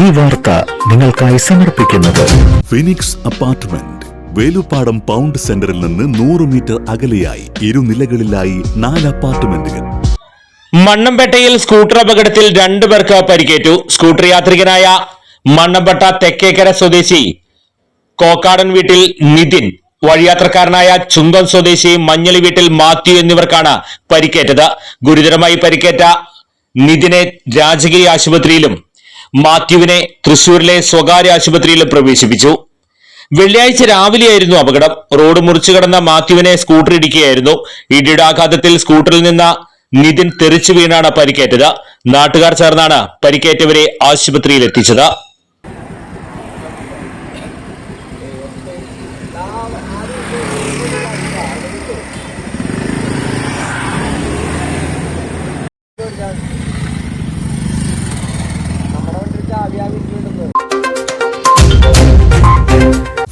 ഈ വാർത്ത നിങ്ങൾക്കായി സമർപ്പിക്കുന്നത്. ഫിനിക്സ് അപ്പാർട്ട്മെന്റ് വേലുപ്പാടം പൗണ്ട് സെന്ററിൽ നിന്ന് നൂറ് മീറ്റർ അകലെയായി ഇരുനിലകളിലായി നാല് അപ്പാർട്ട്മെന്റുകൾ മണ്ണമ്പേട്ടയിൽ സ്കൂട്ടർ അപകടത്തിൽ രണ്ടു പേർക്ക് പരിക്കേറ്റു. സ്കൂട്ടർ യാത്രികനായ മണ്ണമ്പട്ട തെക്കേക്കര സ്വദേശി കോക്കാടൻ വീട്ടിൽ നിതിൻ വഴിയാത്രക്കാരനായ ചുങ്കം സ്വദേശി മഞ്ഞളി വീട്ടിൽ മാത്യു എന്നിവർക്കാണ് പരിക്കേറ്റത്. ഗുരുതരമായി പരിക്കേറ്റ നിതിനെ രാജഗിരി ആശുപത്രിയിലും മാത്യുവിനെ തൃശൂരിലെ സ്വകാര്യ ആശുപത്രിയിൽ പ്രവേശിപ്പിച്ചു. വെള്ളിയാഴ്ച രാവിലെയായിരുന്നു അപകടം. റോഡ് മുറിച്ചു കടന്ന മാത്യുവിനെ സ്കൂട്ടർ ഇടിക്കുകയായിരുന്നു. ഇടിയുടെ ആഘാതത്തിൽ സ്കൂട്ടറിൽ നിന്ന നിതിൻ തെറിച്ചു വീണാണ് പരിക്കേറ്റത്. നാട്ടുകാർ ചേർന്നാണ് പരിക്കേറ്റവരെ ആശുപത്രിയിൽ എത്തിച്ചത്.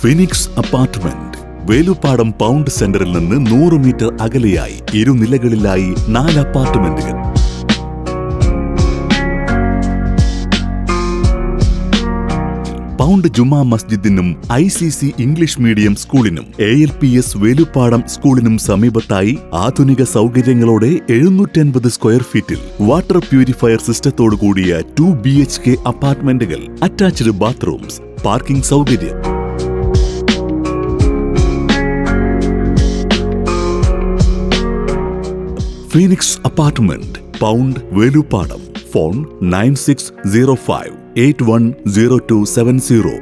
Phoenix apartment. വേലുപ്പാടം പൗണ്ട് സെന്ററിൽ നിന്ന് നൂറ് മീറ്റർ അകലെയായി ഇരുനിലകളിലായി നാല് അപ്പാർട്ട്മെന്റുകൾ. Pound Juma മസ്ജിദിനും I C C English medium സ്കൂളിനും A L P S Velupadam സ്കൂളിനും സമീപത്തായി ആധുനിക സൗകര്യങ്ങളോടെ എഴുന്നൂറ്റൻപത് സ്ക്വയർ ഫീറ്റിൽ വാട്ടർ പ്യൂരിഫയർ സിസ്റ്റത്തോടു കൂടിയ ടു ബി എച്ച് കെ അപ്പാർട്ട്മെന്റുകൾ അറ്റാച്ച്ഡ് ബാത്റൂംസ് പാർക്കിംഗ് സൗകര്യം. Phoenix apartment pound Velupadam phone nine six zero five eight one zero two seven zero